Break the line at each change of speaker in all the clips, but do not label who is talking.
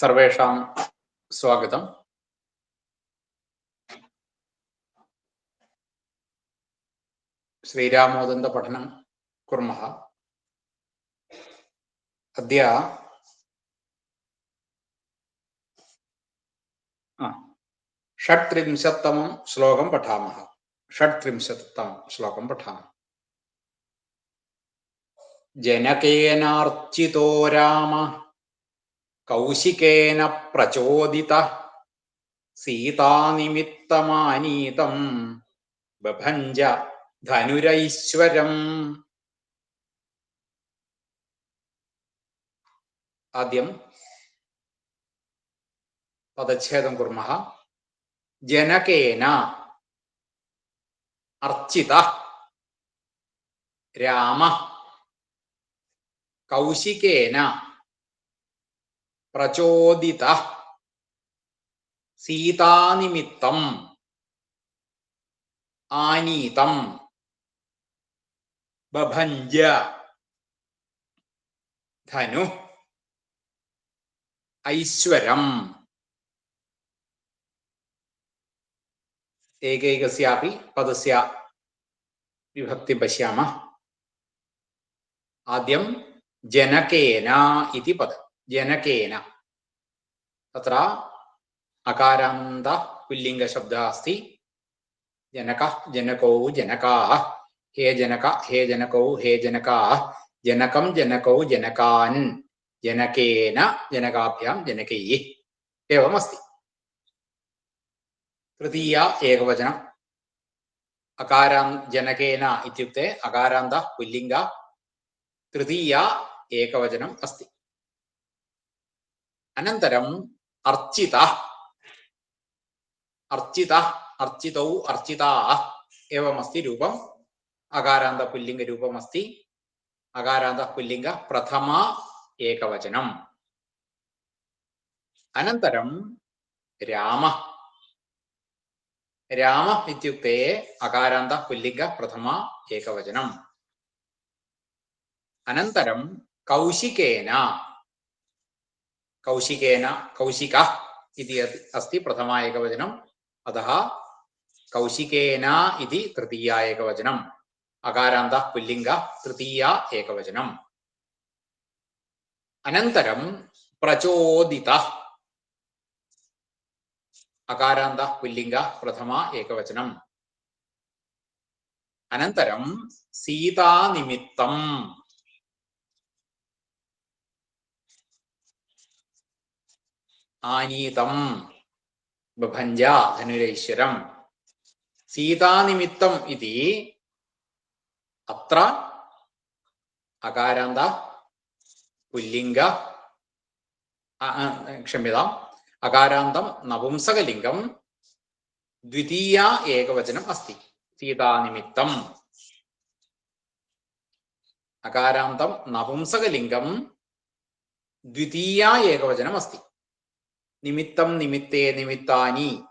सर्वेषां स्वागतम् श्रीरामोदन्तपठनं कुर्मः अद्य आ, षट्त्रिंशत्तमं श्लोकं पठामः षट्त्रिंशत्तमं श्लोकं पठामः जनकेनार्चितो राम കൗശികേന പ്രചോദിത. സീതാനിമിത്തമാനീതം. ബഭഞ്ച ധനുരൈശ്വരം. ആദ്യം പദച്ഛേദം കുർമ ജനകേന അർച്ചിത. രാമ. കൗശികേന പ്രചോദിത. സീതാനിമിത്തം. ആനീതം. ബഭഞ്ജ. ധനു. ഐശ്വരം. ഏകൈകസ്യാപി പദസ്യ വിഭക്തി പശ്യാമ ആദ്യം ജനകേന ഇതി പദം. ജനകേന തത്ര അകാരാന്ത പുല്ലിംഗശബ്ദः अस्ति जनकः जनकौ जनकाः हे जनक हे जनकौ हे जनकाः जनकं जनकौ जनकान् जनकेन जनकाभ्यां जनकैः एवमस्ति तृतीया एकवचनम् अकारान् जनकेन इत्युक्ते अकारान्तः पुल्लिङ्ग तृतीया एकवचनम् अस्ति അനന്തരം അർച്ചിത. അർച്ചിത അർച്ചിതൗ അർച്ചിതാ. ഏവമസ്തി രൂപം. അകാരാന്ത പുല്ലിംഗ രൂപമസ്തി. അകാരാന്ത പുല്ലിംഗ പ്രഥമ ഏകവചനം. അനന്തരം രാമ. രാമ ഇത്യുക്തേ അകാരാന്ത പുല്ലിംഗ പ്രഥമ ഏകവചനം. അനന്തരം കൗശികേന. കൗശികേന കൗശിക ഇതി അസ്തി പ്രഥമ ഏകവചനം. അത കൗശികേന ഇതി തൃതീയ ഏകവചനം. അകാരാന്ത പുല്ലിംഗ തൃതീയ ഏകവചനം. അനന്തരം പ്രചോദിത അകാരാന്ത പുല്ലിംഗ പ്രഥമ ഏകവചനം. അനന്തരം സീതാനിമിത്തം ആനീതം ബഭഞ്ച ധനുരേശ്വരം. സീതാനിമിത്തം ഇതി അത്ര അകാരാന്ത പുല്ലിംഗ ക്ഷമ്യതാം അകാരാന്തം നപുംസകലിംഗം ദ്വിതീയ ഏകവചനം അസ്തി സീതാനിമിത്തം. അകാരാന്തം നപുംസകലിംഗം ദ്വിതീയ ഏകവചനം അസ്തി. നിമിത്തം നിമിത്തേ നിമിത്താനി.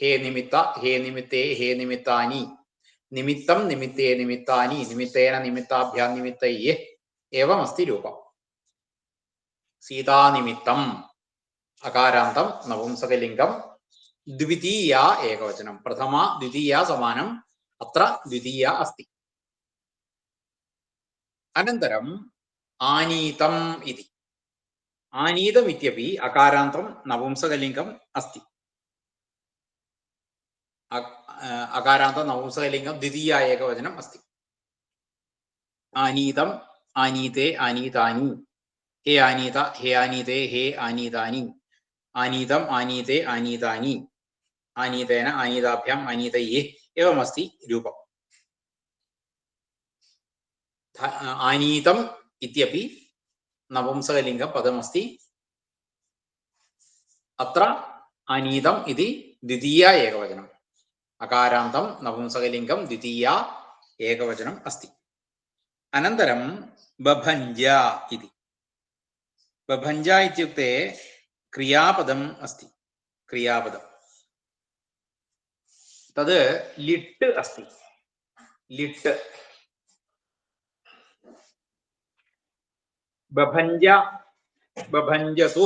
ഹേ നിമിത്ത ഹേ നിമിത്തേ ഹേ നിമിത്താനി. നിമിത്തം നിമിത്തേ നിമിത്താനി. നിമിത്തേന നിമിത്താഭ്യാ നിമിത്തയ്യേ. ഏവമസ്തി രൂപം. സീതാനിമിത്തം. അകാരാന്തം നപുംസകലിംഗം ദ്വിതീയ ഏകവചനം. പ്രഥമ ദ്വിതീയ സമാനം. അത്ര ദ്വിതീയ അസ്തി. അനന്തരം ആനീതം ഇതി. ആനീതമിത്യപി അകാരാന്തം നപുംസകലിംഗം അസ്തി. അകാരാന്തം നപുംസകലിംഗം ദ്വിതീയ ഏകവചനം അസ്തി. ആനീതം ആനീതേ ആനീതാനി. ഹേ ആനീത ഹേ ആനീതേ ഹേ ആനീതാനി. ആനീതം ആനീതേ ആനീതാനി. ആനീതേന ആനീതാഭ്യാം ആനീതയെ എവമസ്തി രൂപം. ആനീതം ഇത്യപി നപുംസകലിംഗ പദമസ്തി. അത്ര അനീതം ഇതി ദ്വിതീയ ഏകവചനം. അകാരാന്തം നപുംസകലിംഗം ദ്വിതീയ ഏകവചനം അസ്തി. അനന്തരം ബഭഞ്ജ ഇതി. ബഭഞ്ജ ഇത്യുക്തെ ക്രിയാപദം അസ്തി. ക്രിയാപദം. തത് ലിട്ട് അസ്തി. ലിട്ട്. ബഭഞ്ജ ബഭഞ്ജതു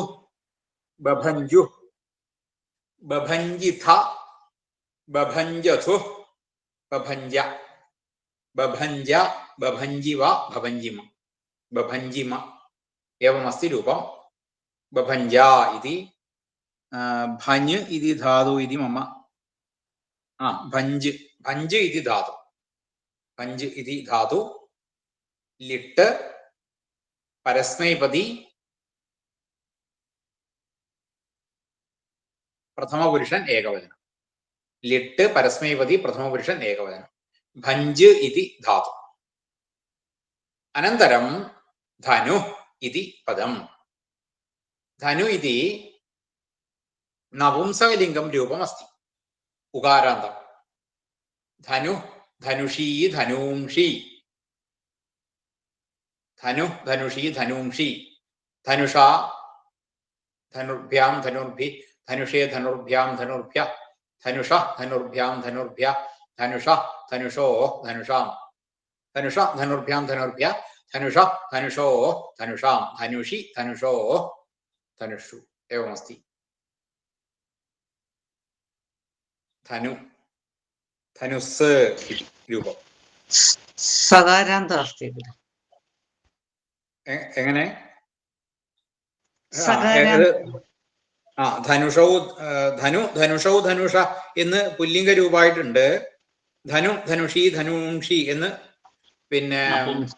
ബഭഞ്ജു ബഭഞ്ജിഥ ബഭഞ്ജഥു ബഭഞ്ജ ബഭഞ്ജ ബഭഞ്ജിവ ഭവഞ്ജിമ ബഭഞ്ജിമ एवमस्ति रूपं बभञ्जा इति आ, भञ् इति धातु इति मम हा भञ्ज् भञ्ज् इति धातु भञ्ज् इति धातु लिट् പരസ്മൈപതി പ്രഥമ പുരുഷൻ ഏകവചനം. ലിട്ട് പരസ്മൈപതി പ്രഥമ പുരുഷൻ ഏകവചനം. ഭഞ്ച് ഇതി ധാതു. അനന്തരം ധനു ഇതി പദം. ധനു ഇതി നപുംസകലിംഗം രൂപം അസ്തി ഉകാരാന്തം. ധനു ധനുഷി ധനൂംഷി. धनूंषि धनुषा धनुर्भ्यां धनुर्भि धनुषे धनुर्भ्यां धनुर्भ्य धनुष धनुर्भ्यां धनुर्भ्य धनुष धनुषो धनुषां धनुष धनुर्भ्यां धनुर्भ्य धनुष धनुषो धनुषां धनुषि धनुषो धनुषु एवमस्ति धनु धनुस् इति रूपम्
സകാരാന്തം अस्ति किल
എ- എങ്ങനെ? ആ, ധനുഷവും ധനു ധനുഷവും ധനുഷ എന്ന് പുല്ലിംഗ രൂപമായിട്ടുണ്ട്. ധനു ധനുഷി ധനുഷി എന്ന് പിന്നെ
ആയിട്ടുണ്ട്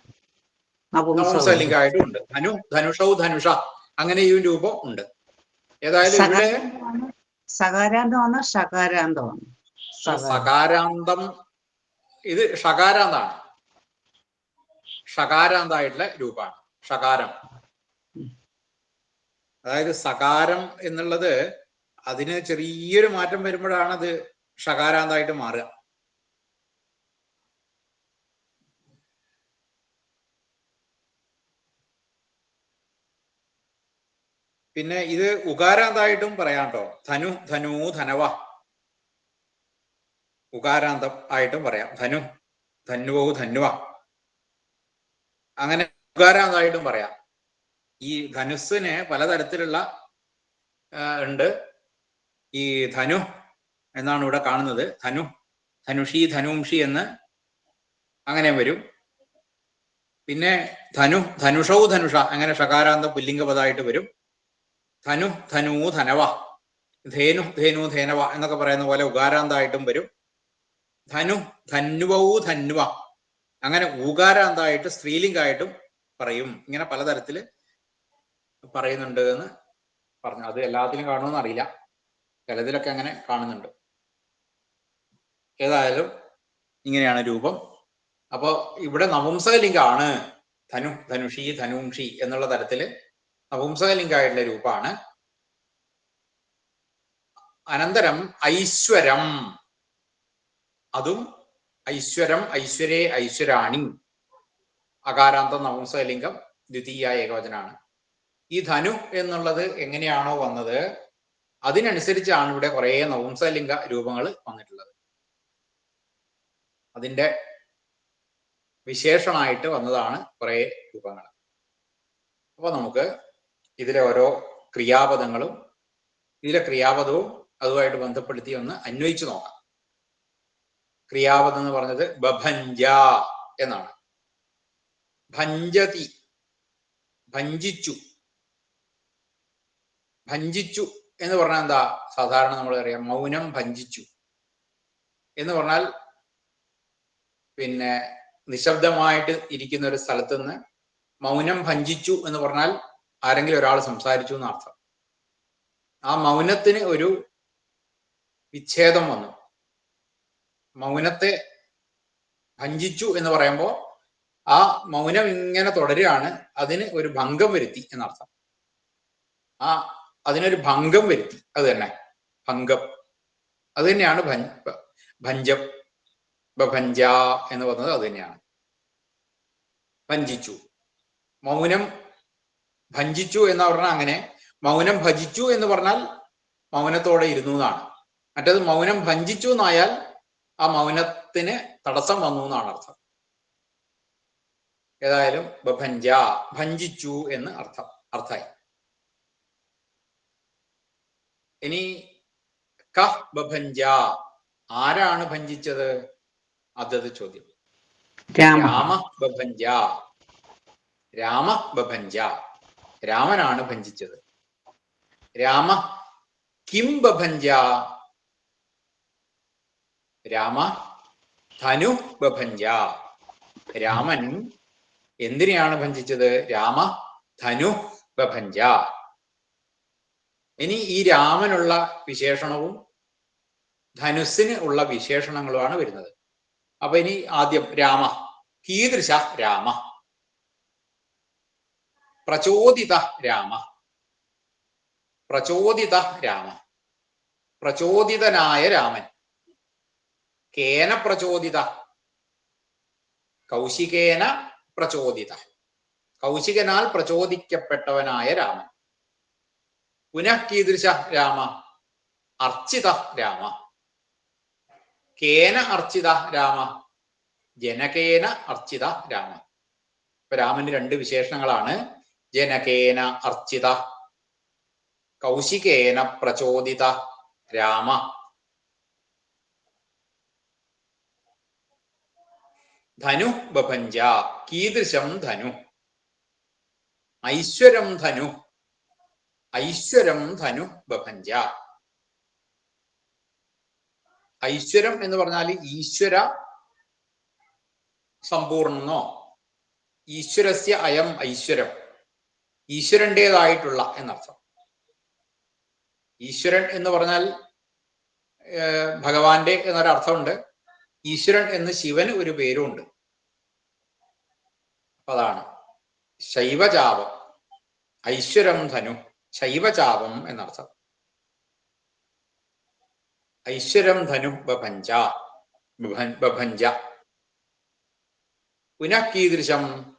നപുംസലിംഗമായിട്ടും ഉണ്ട് ധനു ധനുഷവും ധനുഷ അങ്ങനെ ഈ രൂപം ഉണ്ട്. ഏതായാലും ഇവിടെ
സകാരാന്തമാണ് ഷകാരാന്തമാണ് സകാരം.
സകാരാന്തം ഇത് ഷകാരാന്താണ് ഷകാരാന്തായിട്ടുള്ള രൂപമാണ്. ഷകാരം. അതായത് സകാരം എന്നുള്ളത് അതിന് ചെറിയൊരു മാറ്റം വരുമ്പോഴാണ് അത് ഷകാരാന്തായിട്ട് മാറുക. പിന്നെ ഇത് ഉകാരാന്തായിട്ടും പറയാം കേട്ടോ. ധനു ധനു ധനവ. ഉകാരാന്തം ആയിട്ടും പറയാം. ധനു ധന്വോ ധന്വ. അങ്ങനെ ഉകാരാന്തായിട്ടും പറയാം. ഈ ധനുസ്സിന് പലതരത്തിലുള്ള ഉണ്ട്. ഈ ധനു എന്നാണ് ഇവിടെ കാണുന്നത്. ധനു ധനുഷി ധനുംഷി എന്ന് അങ്ങനെ വരും. പിന്നെ ധനു ധനുഷൗ ധനുഷ അങ്ങനെ ഷകാരാന്ത പുല്ലിംഗപദായിട്ട് വരും. ധനു ധനു ധനവ ധേനു ധേനു ധേനവ എന്നൊക്കെ പറയുന്ന പോലെ ഉകാരാന്തായിട്ടും വരും. ധനു ധന്വൗ ധന്വ അങ്ങനെ ഊകാരാന്തായിട്ട് സ്ത്രീലിംഗമായിട്ടും പറയും. ഇങ്ങനെ പലതരത്തിൽ പറയുന്നുണ്ട് എന്ന് പറഞ്ഞു. അത് എല്ലാത്തിലും കാണുമെന്ന് അറിയില്ല ചിലതിലൊക്കെ അങ്ങനെ കാണുന്നുണ്ട്. ഏതായാലും ഇങ്ങനെയാണ് രൂപം. അപ്പോൾ ഇവിടെ നപുംസകലിംഗാണ്. ധനു ധനുഷി ധനുംഷി എന്നുള്ള തരത്തിൽ നപുംസകലിംഗമായിട്ടുള്ള രൂപമാണ്. അനന്തരം ഐശ്വരം. അതും ഐശ്വരം ഐശ്വര്യ ഐശ്വരാണി. അകാരാന്ത നപുംസകലിംഗം ദ്വിതീയ ഏകവചനാണ്. ഈ ധനു എന്നുള്ളത് എങ്ങനെയാണോ വന്നത് അതിനനുസരിച്ചാണ് ഇവിടെ കുറെ നപുംസകലിംഗ രൂപങ്ങൾ വന്നിട്ടുള്ളത്. അതിന്റെ വിശേഷണമായിട്ട് വന്നതാണ് കുറെ രൂപങ്ങൾ. അപ്പൊ നമുക്ക് ഇതിലെ ഓരോ ക്രിയാപദങ്ങളും ഇതിലെ ക്രിയാപദവും അതുമായിട്ട് ബന്ധപ്പെടുത്തി ഒന്ന് അന്വയിച്ചു നോക്കാം. ക്രിയാപദം എന്ന് പറഞ്ഞത് ബഭഞ്ജ എന്നാണ്. ഭഞ്ജതി ഭഞ്ജിച്ചു ഭഞ്ജിച്ചു എന്ന് പറഞ്ഞാൽ എന്താ? സാധാരണ നമ്മൾ അറിയാം മൗനം ഭഞ്ജിച്ചു എന്ന് പറഞ്ഞാൽ പിന്നെ നിശബ്ദമായിട്ട് ഇരിക്കുന്ന ഒരു സ്ഥലത്ത് നിന്ന് മൗനം ഭഞ്ജിച്ചു എന്ന് പറഞ്ഞാൽ ആരെങ്കിലും ഒരാൾ സംസാരിച്ചു എന്നർത്ഥം ആ മൗനത്തിന് ഒരു വിച്ഛേദം വന്നു. മൗനത്തെ ഭഞ്ജിച്ചു എന്ന് പറയുമ്പോൾ ആ മൗനം ഇങ്ങനെ തുടരുകയാണ്. അതിന് ഒരു ഭംഗം വരുത്തി എന്നർത്ഥം. ആ അതിനൊരു ഭംഗം വരുത്തി. അത് തന്നെ. ഭംഗം. അത് തന്നെയാണ് ഭൻ- ഭ- ഭഞ്ജം എന്ന് പറഞ്ഞത് അത് തന്നെയാണ്. ഭഞ്ചിച്ചു. മൗനം ഭഞ്ചിച്ചു എന്ന് പറഞ്ഞാൽ അങ്ങനെ. മൗനം ഭജിച്ചു എന്ന് പറഞ്ഞാൽ മൗനത്തോടെ ഇരുന്നു എന്നാണ്. മറ്റേത് മൗനം ഭഞ്ചിച്ചു എന്നായാൽ ആ മൗനത്തിന് തടസ്സം വന്നു എന്നാണ് അർത്ഥം. ഏതായാലും ബഭഞ്ച ഭഞ്ചിച്ചു എന്ന് അർത്ഥം അർത്ഥായി ഇനി ക ബഭഞ്ച ആരാണ് ഭഞ്ചിച്ചത് അതത് ചോദ്യം.
രാമ.
രാമ ബഭഞ്ച രാമ ബഭഞ്ച രാമനാണ് ഭഞ്ചിച്ചത് രാമ കിം ബഭഞ്ച രാമ ധനു ബഭഞ്ച രാമൻ എന്തിനെയാണ് ഭഞ്ചിച്ചത് രാമ ധനു ബഭഞ്ച ഇനി ഈ രാമനുള്ള വിശേഷണവും ധനുസ്സിന് ഉള്ള വിശേഷണങ്ങളുമാണ് വരുന്നത്. അപ്പൊ ഇനി ആദ്യം രാമ കീദൃശ രാമ. പ്രചോദിത രാമ. പ്രചോദിത രാമ. പ്രചോദിതനായ രാമൻ. കേന പ്രചോദിത. കൗശികേന പ്രചോദിത കൗശികനാൽ പ്രചോദിക്കപ്പെട്ടവനായ രാമൻ. പുനഃ കീദൃശ രാമ? അർച്ചിത രാമ. കേന അർച്ചിത രാമ? ജനകേന അർച്ചിത രാമ. ഇപ്പൊ രാമന് രണ്ട് വിശേഷണങ്ങളാണ്. ജനകേന അർച്ചിത കൗശികേന പ്രചോദിത രാമ. ധനു ബഭഞ്ച കീദൃശം ധനു. ഐശ്വരം ധനു. ഐശ്വരം ധനു ബഭഞ്ച. ഐശ്വരം എന്ന് പറഞ്ഞാൽ ഈശ്വര സമ്പൂർണോ? ഈശ്വരസ്യ അയം ഐശ്വരം. ഈശ്വരന്റെതായിട്ടുള്ള എന്നർത്ഥം. ഈശ്വരൻ എന്ന് പറഞ്ഞാൽ ഭഗവാന്റെ എന്നൊരർത്ഥമുണ്ട്. ഈശ്വരൻ എന്ന് ശിവന് ഒരു പേരുണ്ട് അതാണ്. ശൈവചാപം ഐശ്വരം ധനു ശൈവചാപം എന്നർത്ഥം. ഐശ്വരം ധനു ബഭഞ്ച ബഭ- ബഭഞ്ച. പുനഃകീദൃശം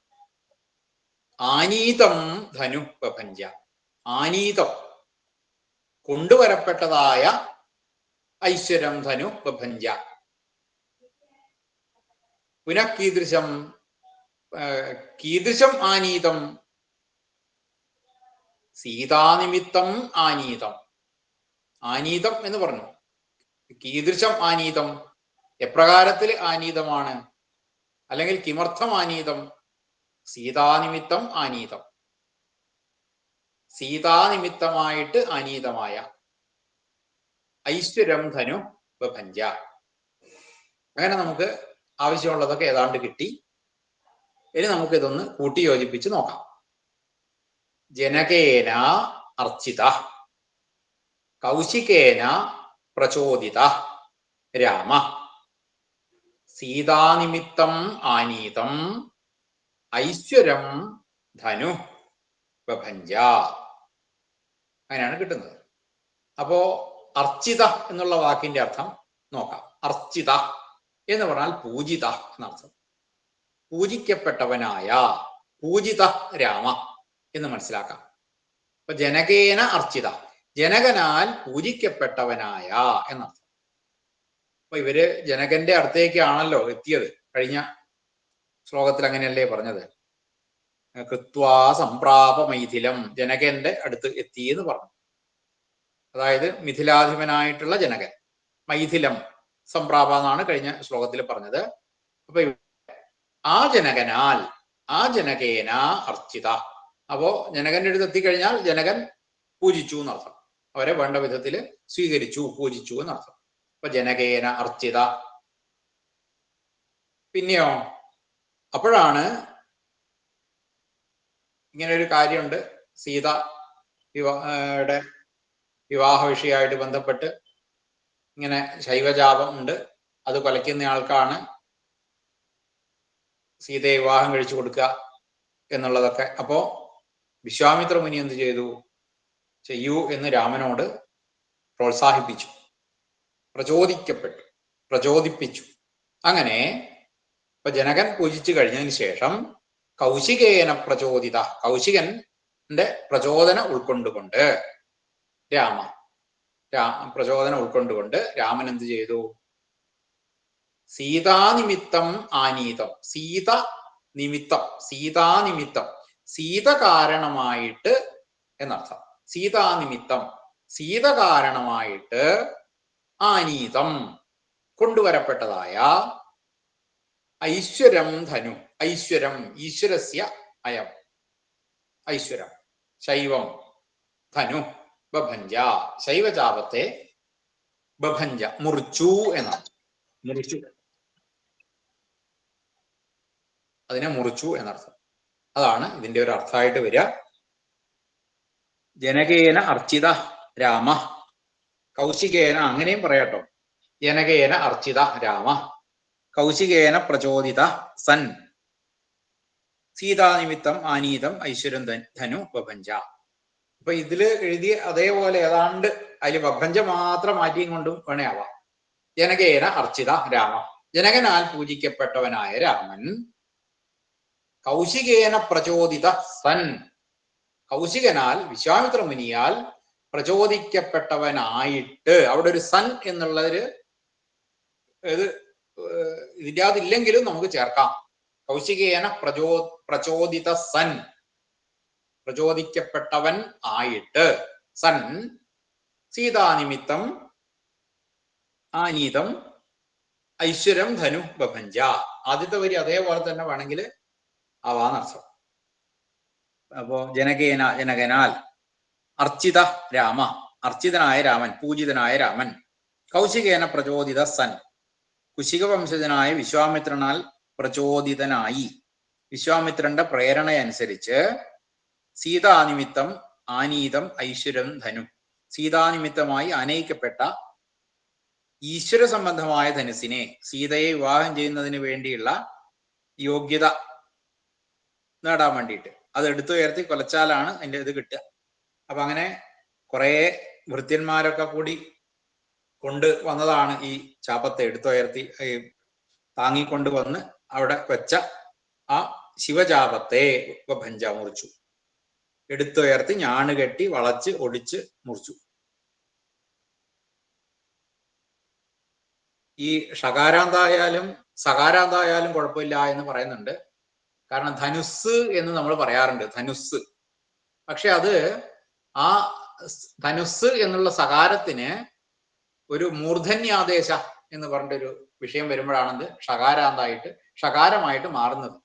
ആനീതം ധനു ബഭഞ്ച. ആനീതം കൊണ്ടുവരപ്പെട്ടതായ ഐശ്വരം ധനു ബഭഞ്ച. പുനഃ കീദൃശം ആ, കീദൃശം ആനീതം സീതാനിമിത്തം ആനീതം. ആനീതം എന്ന് പറഞ്ഞു. കീദൃശം ആനീതം എപ്രകാരത്തിൽ ആനീതമാണ്? അല്ലെങ്കിൽ കിമർത്ഥം ആനീതം സീതാനിമിത്തം ആനീതം. സീതാനിമിത്തമായിട്ട് ആനീതമായ. ഐശ്വര്യം ധനു ബഭഞ്ച അങ്ങനെ നമുക്ക് ആവശ്യമുള്ളതൊക്കെ ഏതാണ്ട് കിട്ടി. ഇനി നമുക്ക് ഇതൊന്ന് കൂട്ടി യോജിപ്പിച്ച് നോക്കാം. ജനകേന അർച്ചിത കൗശികേന പ്രചോദിത രാമ സീതാനിമിത്തം ആനീതം ഐശ്വരം ധനു ബഭഞ്ച അങ്ങനെയാണ് കിട്ടുന്നത്. അപ്പോ അർച്ചിത എന്നുള്ള വാക്കിന്റെ അർത്ഥം നോക്കാം. അർച്ചിത. എന്ന് പറഞ്ഞാൽ പൂജിത എന്നർത്ഥം. പൂജിക്കപ്പെട്ടവനായ പൂജിത രാമ എന്ന് മനസ്സിലാക്കാം. അപ്പൊ ജനകേന അർച്ചിത. ജനകനാൽ പൂജിക്കപ്പെട്ടവനായ എന്നർത്ഥം. അപ്പൊ ഇവർ ജനകന്റെ അടുത്തേക്കാണല്ലോ എത്തിയത്. കഴിഞ്ഞ ശ്ലോകത്തിൽ അങ്ങനെയല്ലേ പറഞ്ഞത്? കൃത്വാ സംപ്രാപ മൈഥിലം ജനകന്റെ അടുത്ത് എത്തി എന്ന് പറഞ്ഞു. അതായത് മിഥിലാധിപനായിട്ടുള്ള ജനകൻ. മൈഥിലം സംപ്രാപ എന്നാണ് കഴിഞ്ഞ ശ്ലോകത്തിൽ പറഞ്ഞത്. അപ്പൊ ആ ജനകനാൽ ആ ജനകേന അർച്ചിത. അപ്പോ ജനകന്റെ അടുത്ത് എത്തിക്കഴിഞ്ഞാൽ ജനകൻ പൂജിച്ചു എന്നർത്ഥം. അവരെ വേണ്ട വിധത്തിൽ സ്വീകരിച്ചു പൂജിച്ചു എന്നർത്ഥം. അപ്പൊ ജനകേന അർച്ചിത. പിന്നെയോ? അപ്പോഴാണ് ഇങ്ങനെ ഒരു കാര്യമുണ്ട്. സീത വിവാഹയുടെ വിവാഹ വിഷയമായിട്ട് ബന്ധപ്പെട്ട് ഇങ്ങനെ ശൈവജാപം ഉണ്ട്. അത് കൊലയ്ക്കുന്ന ആൾക്കാണ് സീതയെ വിവാഹം കഴിച്ചു കൊടുക്കുക എന്നുള്ളതൊക്കെ. അപ്പോ വിശ്വാമിത്ര മുനി എന്ത് ചെയ്തു? ചെയ്യൂ എന്ന് രാമനോട് പ്രോത്സാഹിപ്പിച്ചു. പ്രചോദിക്കപ്പെട്ടു. പ്രചോദിപ്പിച്ചു. അങ്ങനെ ഇപ്പൊ ജനകൻ പൂജിച്ചു കഴിഞ്ഞതിന് ശേഷം കൗശികേന പ്രചോദിത. കൗശികന്റെ പ്രചോദനം ഉൾക്കൊണ്ടുകൊണ്ട് രാമ പ്രചോദനം ഉൾക്കൊണ്ടുകൊണ്ട് രാമൻ എന്ത് ചെയ്തു? സീതാനിമിത്തം ആനീതം. സീത നിമിത്തം സീതാനിമിത്തം സീത കാരണമായിട്ട് എന്നർത്ഥം. സീതാനിമിത്തം സീത കാരണമായിട്ട് ആനീതം കൊണ്ടുവരപ്പെട്ടതായ ഐശ്വരം ധനു. ഐശ്വരം ഈശ്വരസ്യ അയം. ഐശ്വരം ശൈവം ധനു. ബഭഞ്ച ശൈവചാപത്തെ ബഭഞ്ച മുറിച്ചു എന്നാണ്. മുറിച്ചു. അതിനെ മുറിച്ചു എന്നർത്ഥം. അതാണ് ഇതിന്റെ ഒരു അർത്ഥമായിട്ട് വരിക. ജനകേന അർച്ചിത രാമ. കൗശികേന അങ്ങനെയും പറയാട്ടോ ജനകേന അർച്ചിത രാമ. കൗശികേന പ്രചോദിത സൻ. സീതാനിമിത്തം ആനീതം ഐശ്വര്യം ധനു ബഭഞ്ച അപ്പൊ ഇതിൽ എഴുതിയ അതേപോലെ ഏതാണ്ട് അതിൽ ബഭഞ്ച മാത്രം മാറ്റിയും കൊണ്ടും വേണേ ആവാം ജനകേന അർച്ചിത രാമ. ജനകനാൽ പൂജിക്കപ്പെട്ടവനായ രാമൻ. കൗശികേന പ്രചോദിത സൻ. കൗശികനാൽ വിശ്വാമിത്ര മുനിയാൽ പ്രചോദിക്കപ്പെട്ടവനായിട്ട്. അവിടെ ഒരു സൺ എന്നുള്ളൊരു ഇത് ഏർ ഇതിന്റെ അതില്ലെങ്കിലും നമുക്ക് ചേർക്കാം. കൗശികേന പ്രചോ പ്രചോദിത സൻ. പ്രചോദിക്കപ്പെട്ടവൻ ആയിട്ട്. സൻ സീതാനിമിത്തം ആനീതം ഐശ്വര്യം ധനു ബഭഞ്ച. ആദ്യത്തെ വരി അതേപോലെ തന്നെ വേണമെങ്കിൽ ആവാന്നർത്ഥം അപ്പോ ജനകേന ജനകനാൽ അർച്ചിത രാമ. അർച്ചിതനായ രാമൻ പൂജിതനായ രാമൻ. കൗശികേന പ്രചോദിത സൻ. കുശിക വംശജനായ വിശ്വാമിത്രനാൽ പ്രചോദിതനായി. വിശ്വാമിത്രന്റെ പ്രേരണയനുസരിച്ച് സീതാനിമിത്തം ആനീതം ഐശ്വരം ധനു. സീതാനിമിത്തമായി ആനയിക്കപ്പെട്ട ഈശ്വര സംബന്ധമായ ധനുസിനെ സീതയെ വിവാഹം ചെയ്യുന്നതിന് വേണ്ടിയുള്ള യോഗ്യത നേടാൻ വേണ്ടിയിട്ട്. അത് എടുത്തു ഉയർത്തി കൊലച്ചാലാണ് അതിന്റെ ഇത് കിട്ടുക. അപ്പൊ അങ്ങനെ കുറേ വൃത്യന്മാരൊക്കെ കൂടി കൊണ്ട് വന്നതാണ് ഈ ചാപത്തെ എടുത്തുയർത്തി താങ്ങിക്കൊണ്ട് വന്ന് അവിടെ വെച്ച ആ ശിവചാപത്തെ ഭഞ്ച മുറിച്ചു എടുത്തുയർത്തി ഞാണ് കെട്ടി വളച്ച് ഒടിച്ച് മുറിച്ചു. ഈ ഷകാരാന്തായാലും സകാരാന്തായാലും കുഴപ്പമില്ല എന്ന് പറയുന്നുണ്ട്. കാരണം ധനുസ് എന്ന് നമ്മൾ പറയാറുണ്ട് ധനുസ് പക്ഷെ അത് ആ ധനുസ് എന്നുള്ള സകാരത്തിന് ഒരു മൂർധന്യാദേശ എന്ന് പറഞ്ഞിട്ടൊരു വിഷയം വരുമ്പോഴാണത് ഷകാരാന്തായിട്ട് ഷകാരമായിട്ട് മാറുന്നത്.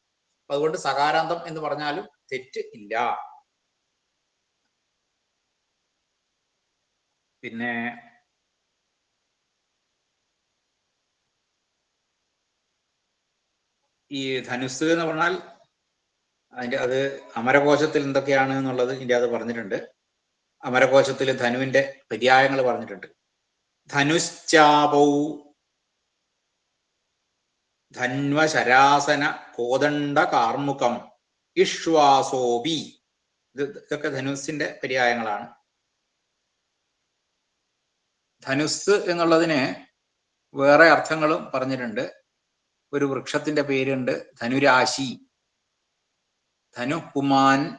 അതുകൊണ്ട് സകാരാന്തം എന്ന് പറഞ്ഞാലും തെറ്റ് ഇല്ല. പിന്നെ ഈ ധനുസ് എന്ന് പറഞ്ഞാൽ അതിന്റെ അത് അമരകോശത്തിൽ എന്തൊക്കെയാണ് എന്നുള്ളത് ഇതിന്റെ അത് പറഞ്ഞിട്ടുണ്ട്. അമരകോശത്തിൽ ധനുവിന്റെ പര്യായങ്ങൾ പറഞ്ഞിട്ടുണ്ട്. ധനുശ്ചാപൗ ധന്വശരാസന കോദണ്ഡ കാർമുകം ഇഷ്വാസോപി. ഇത് ഇതൊക്കെ ധനുസിന്റെ പര്യായങ്ങളാണ്. ധനുസ് എന്നുള്ളതിന് വേറെ അർത്ഥങ്ങളും പറഞ്ഞിട്ടുണ്ട്. ഒരു വൃക്ഷത്തിന്റെ പേരുണ്ട് ധനുരാശി. ധനുപുമാൻ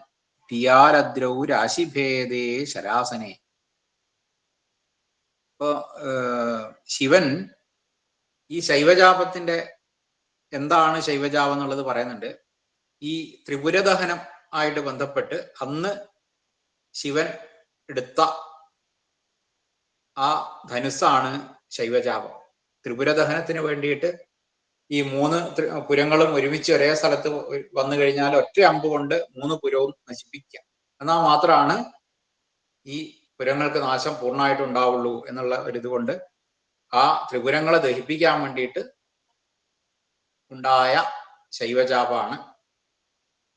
പിയാലദ്രൗ രാശിഭേദേ ശരാസനെ. ഇപ്പോ ശിവൻ ഈ ശൈവജാപത്തിന്റെ എന്താണ് ശൈവജാപം എന്നുള്ളത് പറയുന്നുണ്ട്. ഈ ത്രിപുരദഹനം ആയിട്ട് ബന്ധപ്പെട്ട് അന്ന് ശിവൻ എടുത്ത ആ ധനുസ്സാണ് ശൈവജാപം. ത്രിപുരദഹനത്തിന് വേണ്ടിയിട്ട് ഈ മൂന്ന് പുരങ്ങളും ഒരുമിച്ച് ഒരേ സ്ഥലത്ത് വന്നു കഴിഞ്ഞാൽ ഒറ്റ അമ്പ് കൊണ്ട് മൂന്ന് പുരവും നശിപ്പിക്കാം. എന്നാൽ മാത്രമാണ് ഈ പുരങ്ങൾക്ക് നാശം പൂർണമായിട്ട് ഉണ്ടാവുള്ളൂ എന്നുള്ള ഒരു ഇതുകൊണ്ട് ആ ത്രിപുരങ്ങളെ ദഹിപ്പിക്കാൻ വേണ്ടിയിട്ട് ഉണ്ടായ ശൈവജാപമാണ്.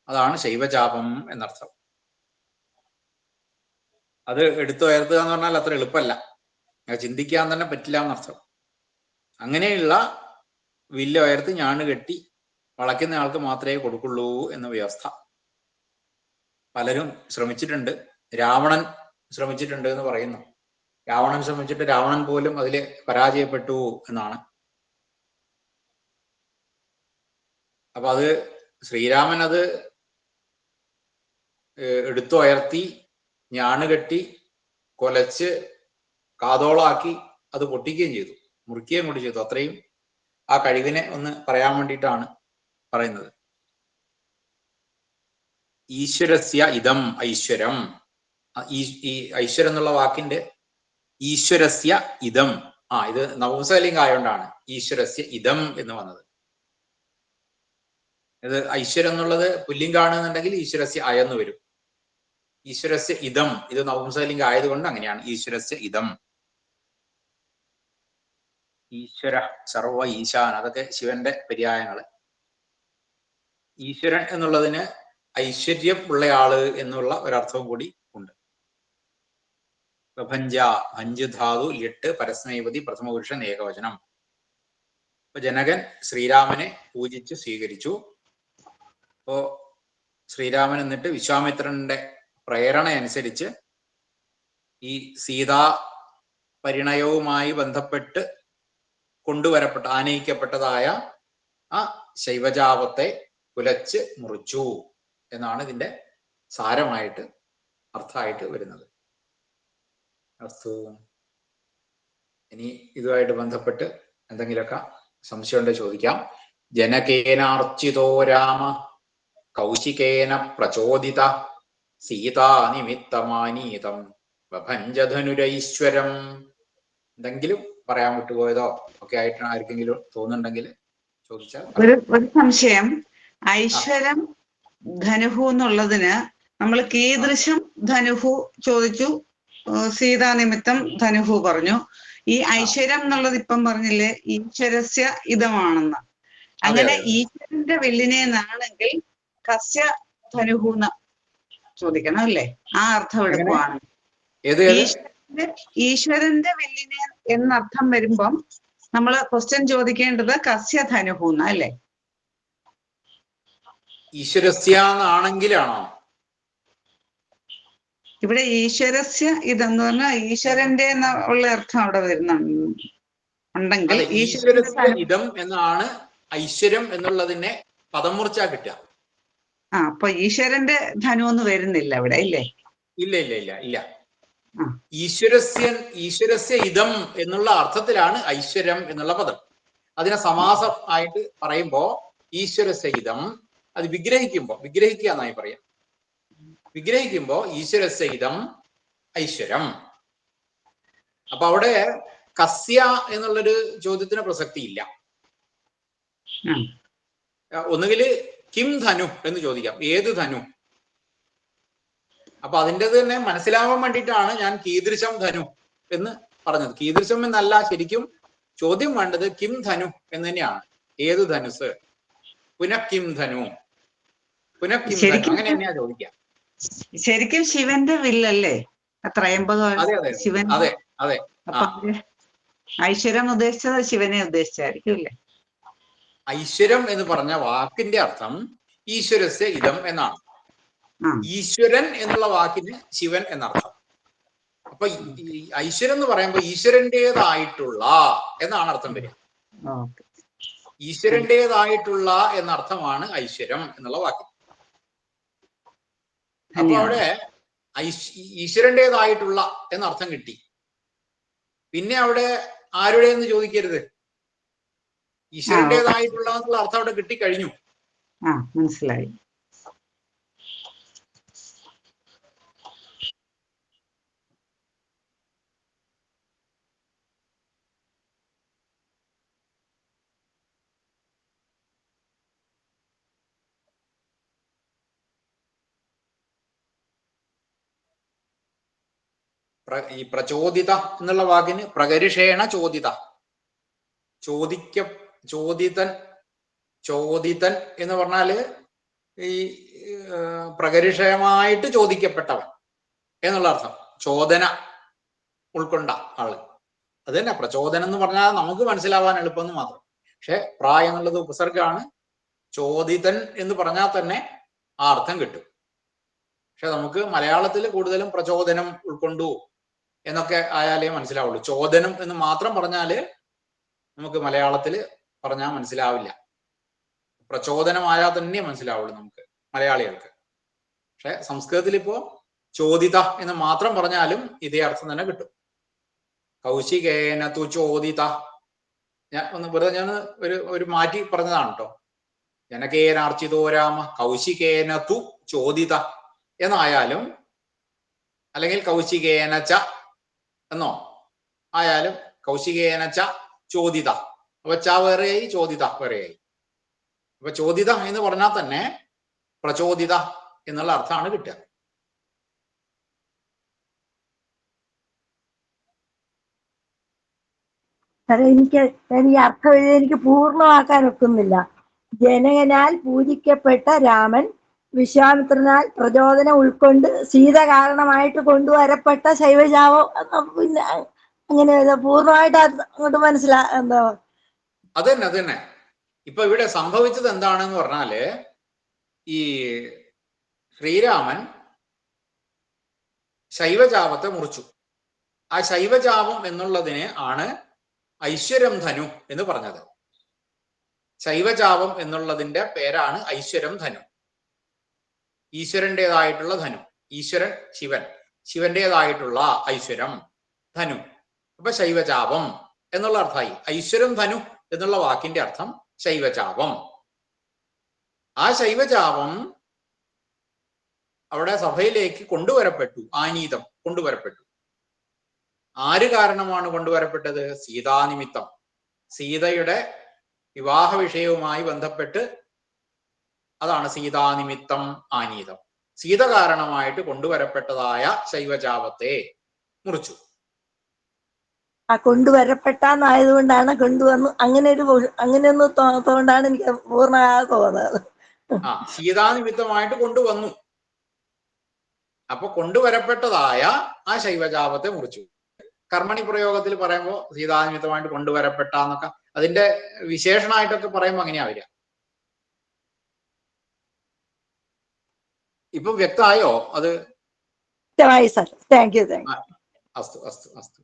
അതാണ് ശൈവജാപം എന്നർത്ഥം. അത് എടുത്തു ഉയർത്തുക എന്ന് പറഞ്ഞാൽ അത്ര എളുപ്പമല്ല. ചിന്തിക്കാൻ തന്നെ പറ്റില്ല എന്നർത്ഥം അങ്ങനെയുള്ള വില്ല ഉയർത്തി ഞാണ് കെട്ടി വളയ്ക്കുന്ന ആൾക്ക് മാത്രമേ കൊടുക്കുള്ളൂ എന്ന വ്യവസ്ഥ പലരും ശ്രമിച്ചിട്ടുണ്ട്. രാവണൻ ശ്രമിച്ചിട്ടുണ്ട് എന്ന് പറയുന്നു. രാവണൻ ശ്രമിച്ചിട്ട് രാവണൻ പോലും അതിൽ പരാജയപ്പെട്ടു എന്നാണ്. അപ്പൊ അത് ശ്രീരാമൻ അത് എടുത്തുയർത്തി ഞാണ് കെട്ടി കൊലച്ച് കാതോളാക്കി അത് പൊട്ടിക്കുകയും ചെയ്തു. മുറിക്കുകയും കൂടി ചെയ്തു. അത്രയും ആ കഴിവിനെ ഒന്ന് പറയാൻ വേണ്ടിയിട്ടാണ് പറയുന്നത്. ഈശ്വരസ്യ ഇതം ഐശ്വരം. ഈ ഐശ്വരം എന്നുള്ള വാക്കിന്റെ ഈശ്വരസ്യ ഇതം. ആ ഇത് നവംസലിംഗ ആയതുകൊണ്ടാണ് ഈശ്വരസ്യ ഇതം എന്ന് വന്നത്. ഇത് ഐശ്വരം എന്നുള്ളത് പുല്ലിംഗാണെന്നുണ്ടെങ്കിൽ ഈശ്വരസ്യ അയെന്ന് വരും. ഈശ്വരസ്യ ഇതം. ഇത് നവംസലിംഗം ആയതുകൊണ്ട് അങ്ങനെയാണ്. ഈശ്വരസ്യ ഇതം. ഈശ്വര സർവ ഈശാൻ അതൊക്കെ ശിവന്റെ പര്യായങ്ങൾ. ഈശ്വരൻ എന്നുള്ളതിന് ഐശ്വര്യം ഉള്ള ആൾ എന്നുള്ള ഒരർത്ഥവും കൂടി ഉണ്ട്. പ്രപഞ്ച അഞ്ച് ധാതു ലിട്ട് പരസ്മൈപതി പ്രഥമപുരുഷൻ ഏകവചനം. അപ്പൊ ജനകൻ ശ്രീരാമനെ പൂജിച്ച് സ്വീകരിച്ചു. അപ്പോ ശ്രീരാമൻ എന്നിട്ട് വിശ്വാമിത്രന്റെ പ്രേരണ അനുസരിച്ച് ഈ സീതാ പരിണയവുമായി ബന്ധപ്പെട്ട് കൊണ്ടുവരപ്പെട്ട ആനയിക്കപ്പെട്ടതായ ആ ശൈവജാപത്തെ കുലച്ച് മുറിച്ചു എന്നാണ് ഇതിന്റെ സാരമായിട്ട് അർത്ഥമായിട്ട് വരുന്നത്. അസ്തു ഇനി ഇതുമായിട്ട് ബന്ധപ്പെട്ട് എന്തെങ്കിലുമൊക്കെ സംശയമുണ്ടോ ചോദിക്കാം. ജനകേനാർച്ചിതോ രാമ കൗശികേന പ്രചോദിത സീതാ നിമിത്തമാനീതം വഭഞ്ജധനുരൈശ്വരം എന്തെങ്കിലും പറയാൻ വിട്ടുപോയതോ ഒക്കെ ആയിട്ട് ആർക്കെങ്കിലും തോന്നുന്നുണ്ടെങ്കിൽ ചോദിച്ചാൽ
ഒരു ഒരു സംശയം. ഐശ്വരം ധനുഹു എന്നുള്ളതിന് നമ്മൾ കീദൃശം ധനുഹു ചോദിച്ചു. സീതാ നിമിത്തം ധനുഹു പറഞ്ഞു. ഈ ഐശ്വര്യം എന്നുള്ളത് ഇപ്പം പറഞ്ഞില്ലേ? ഈശ്വരസ്യ ഇതമാണെന്ന്. അങ്ങനെ. ഈശ്വരന്റെ വില്ലിനെ എന്നാണെങ്കിൽ കസ്യ ധനുഹു എന്ന് ചോദിക്കണം അല്ലേ? ആ അർത്ഥം? എടുക്കുവാണ്.
ഏത്
ഈശ്വരന്റെ വില്ലിന് എന്നർത്ഥം വരുമ്പം നമ്മൾ ക്വസ്റ്റ്യൻ ചോദിക്കേണ്ടത് കസ്യ ധനുഹു എന്ന അല്ലേ?
ഈശ്വരസ്യാണെങ്കിലാണോ
ഇവിടെ ഈശ്വരസ്യ ഇതെന്ന് പറഞ്ഞാൽ ഈശ്വരന്റെ ഉള്ള അർത്ഥം അവിടെ വരുന്നുണ്ട് ഉണ്ടെങ്കിൽ
ഈശ്വരസ്യ ഇതം എന്നാണ് ഐശ്വര്യം എന്നുള്ളതിനെ പദം മുറിച്ചാ കിട്ടുക.
ആ അപ്പൊ ഈശ്വരന്റെ ധനു ഒന്നും വരുന്നില്ല അവിടെ ഇല്ലേ?
ഇല്ല ഇല്ല ഇല്ല ഇല്ല. ഈശ്വരസ്യ ഈശ്വരസ്യ ഇതം എന്നുള്ള അർത്ഥത്തിലാണ് ഐശ്വര്യം എന്നുള്ള പദം. അതിനെ സമാസം ആയിട്ട് പറയുമ്പോ ഈശ്വരസ്യ ഇതം. അത് വിഗ്രഹിക്കുമ്പോ വിഗ്രഹിക്കുക എന്നായി പറയാം. വിഗ്രഹിക്കുമ്പോ ഈശ്വരസ്യ ഇതം ഐശ്വര്യം. അപ്പൊ അവിടെ കസ്യ എന്നുള്ളൊരു ചോദ്യത്തിന് പ്രസക്തി ഇല്ല
ആ.
ഒന്നുകിൽ കിം ധനു എന്ന് ചോദിക്കാം. ഏത് ധനു? അപ്പൊ അതിന്റെ തന്നെ മനസ്സിലാവാൻ വേണ്ടിയിട്ടാണ് ഞാൻ കീദൃശം ധനു എന്ന് പറഞ്ഞത്. കീദൃശം എന്നല്ല ശരിക്കും ചോദ്യം വേണ്ടത് കിം ധനു എന്ന് തന്നെയാണ്. ഏത് ധനുസ്? പുനഃക്കിം കിം ധനു. പുന കിം ധനു. അങ്ങനെ തന്നെയാ ചോദിക്കാം.
ശരിക്കും ശിവന്റെ വില്ലല്ലേ? ത്രയംബക ശിവൻ
അതെ അതെ.
ഐശ്വര്യം ഉദ്ദേശിച്ചത് ശിവനെ ഉദ്ദേശിച്ചായിരിക്കും അല്ലേ?
ഐശ്വര്യം എന്ന് പറഞ്ഞ വാക്കിന്റെ അർത്ഥം ഈശ്വരസ്യ ഇതം എന്നാണ്. ഈശ്വരൻ എന്നുള്ള വാക്കിന് ശിവൻ എന്നർത്ഥം. അപ്പൊ ഈ എന്ന് പറയുമ്പോൾ ഈശ്വരന്റേതായിട്ടുള്ള എന്നാണ് അർത്ഥം വരിക. ഈശ്വരന്റേതായിട്ടുള്ള എന്നർത്ഥമാണ് ഐശ്വരം എന്നുള്ള വാക്ക്. അപ്പൊ അവിടെ ഈശ്വരന്റേതായിട്ടുള്ള എന്നർത്ഥം കിട്ടി. പിന്നെ അവിടെ ആരുടെ എന്ന് ചോദിക്കരുത് ഈശ്വരന്റേതായിട്ടുള്ള എന്നുള്ള അർത്ഥം അവിടെ കിട്ടിക്കഴിഞ്ഞു.
ആ മനസ്സിലായി.
ഈ പ്രചോദിത എന്നുള്ള വാക്കിന് പ്രകരിഷേണ ചോദിത. ചോദിക്ക ചോദിതൻ ചോദിതൻ എന്ന് പറഞ്ഞാൽ ഈ പ്രകരിഷയമായിട്ട് ചോദിക്കപ്പെട്ടവൻ എന്നുള്ള അർത്ഥം. ചോദന ഉൾക്കൊണ്ട ആൾ. അത് തന്നെ പ്രചോദനം എന്ന് പറഞ്ഞാൽ നമുക്ക് മനസ്സിലാവാൻ എളുപ്പമെന്ന് മാത്രം. പക്ഷെ പ്രായ എന്നുള്ളത് ഉപസർഗമാണ് ചോദിതൻ എന്ന് പറഞ്ഞാൽ തന്നെ ആ അർത്ഥം കിട്ടും. പക്ഷെ നമുക്ക് മലയാളത്തിൽ കൂടുതലും പ്രചോദനം ഉൾക്കൊണ്ടു എന്നൊക്കെ ആയാലേ മനസ്സിലാവുള്ളൂ. ചോദനം എന്ന് മാത്രം പറഞ്ഞാൽ നമുക്ക് മലയാളത്തിൽ പറഞ്ഞാൽ മനസ്സിലാവില്ല. പ്രചോദനമായാൽ തന്നെ മനസ്സിലാവുള്ളൂ നമുക്ക് മലയാളികൾക്ക്. പക്ഷെ സംസ്കൃതത്തിൽ ഇപ്പോ ചോദിത എന്ന് മാത്രം പറഞ്ഞാലും ഇതേ അർത്ഥം തന്നെ കിട്ടും. കൗശികേന തു ചോദിത. ഞാൻ ഒന്ന് വെറുതെ ഞാൻ ഒരു ഒരു മാറ്റി പറഞ്ഞതാണ് കേട്ടോ ജനകേനാർച്ചിതോ രാമ കൗശികേന തു ചോദിത എന്നായാലും അല്ലെങ്കിൽ കൗശികേന ച എന്നോ? ആയാലും കൗശികേന ച ചോദിത. അപ്പൊ ച വേറെയായി ചോദിത വേറെയായി. അപ്പൊ ചോദിത എന്ന് പറഞ്ഞാൽ തന്നെ പ്രചോദിത എന്നുള്ള അർത്ഥമാണ് കിട്ടുക.
എനിക്ക് എനിക്ക് അർത്ഥം എനിക്ക് പൂർണമാക്കാൻ ഒക്കുന്നില്ല. ജനകനാൽ പൂജിക്കപ്പെട്ട രാമൻ വിശ്വാമിത്രനാൽ പ്രചോദനം ഉൾക്കൊണ്ട് സീത കാരണമായിട്ട് കൊണ്ടുവരപ്പെട്ട ശൈവജാവം പിന്നെ അങ്ങനെ പൂർണമായിട്ട് അങ്ങോട്ട് മനസ്സിലാ എന്താ?
അത് തന്നെ അത് തന്നെ ഇപ്പൊ ഇവിടെ സംഭവിച്ചത് എന്താണെന്ന് പറഞ്ഞാൽ ഈ ശ്രീരാമൻ ശൈവജാപത്തെ മുറിച്ചു. ആ ശൈവജാപം എന്നുള്ളതിനെ ആണ് ഐശ്വര്യം ധനു എന്ന് പറഞ്ഞത്. ശൈവജാപം എന്നുള്ളതിന്റെ പേരാണ് ഐശ്വര്യം ധനു. ഈശ്വരന്റെതായിട്ടുള്ള ധനു. ഈശ്വരൻ ശിവൻ. ശിവന്റേതായിട്ടുള്ള ഐശ്വരം ധനു. അപ്പൊ ശൈവചാപം എന്നുള്ള അർത്ഥമായി. ഐശ്വരം ധനു എന്നുള്ള വാക്കിന്റെ അർത്ഥം ശൈവചാപം ആ ശൈവചാപം അവിടെ സഭയിലേക്ക് കൊണ്ടുവരപ്പെട്ടു. ആനീതം കൊണ്ടുവരപ്പെട്ടു. ആര് കാരണമാണ് കൊണ്ടുവരപ്പെട്ടത്? സീതാനിമിത്തം. സീതയുടെ വിവാഹ വിഷയവുമായി ബന്ധപ്പെട്ട് അതാണ് സീതാനിമിത്തം ആനീതം. സീത കാരണമായിട്ട് കൊണ്ടുവരപ്പെട്ടതായ ശൈവജാപത്തെ മുറിച്ചു.
ആ കൊണ്ടുവരപ്പെട്ടാന്നായതുകൊണ്ടാണ് കൊണ്ടുവന്നു അങ്ങനെ ഒരു അങ്ങനെ ഒന്ന് തോന്നുകൊണ്ടാണ് എനിക്ക് പൂർണമായ തോന്നുന്നത്.
ആ സീതാനിമിത്തമായിട്ട് കൊണ്ടുവന്നു. അപ്പൊ കൊണ്ടുവരപ്പെട്ടതായ ആ ശൈവജാപത്തെ മുറിച്ചു. കർമ്മണി പ്രയോഗത്തിൽ പറയുമ്പോൾ സീതാനിമിത്തമായിട്ട് കൊണ്ടുവരപ്പെട്ട എന്നൊക്കെ അതിന്റെ വിശേഷണമായിട്ടൊക്കെ പറയുമ്പോൾ അങ്ങനെയാ വരിക. ഇപ്പൊ വ്യക്തമായോ അത്?
വ്യക്തമായി sir. Thank you thank you.
അസ്തു അസ്തു അസ്തു.